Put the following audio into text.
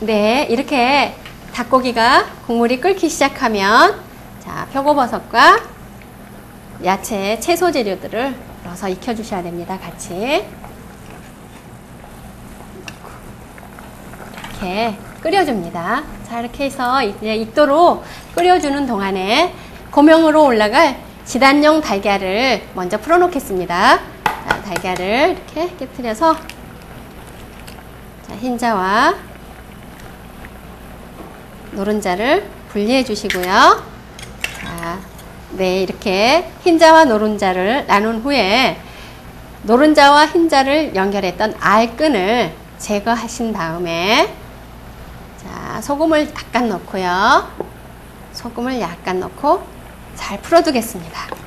네, 이렇게 닭고기가 국물이 끓기 시작하면 자, 표고버섯과 야채, 채소 재료들을 넣어서 익혀 주셔야 됩니다. 같이. 이렇게 끓여줍니다. 자, 이렇게 해서 이제 익도록 끓여주는 동안에 고명으로 올라갈 지단용 달걀을 먼저 풀어 놓겠습니다. 자, 달걀을 이렇게 깨뜨려서 자, 흰자와 노른자를 분리해 주시고요. 자, 네, 이렇게 흰자와 노른자를 나눈 후에 노른자와 흰자를 연결했던 알끈을 제거하신 다음에 자, 소금을 약간 넣고요. 소금을 약간 넣고 잘 풀어두겠습니다.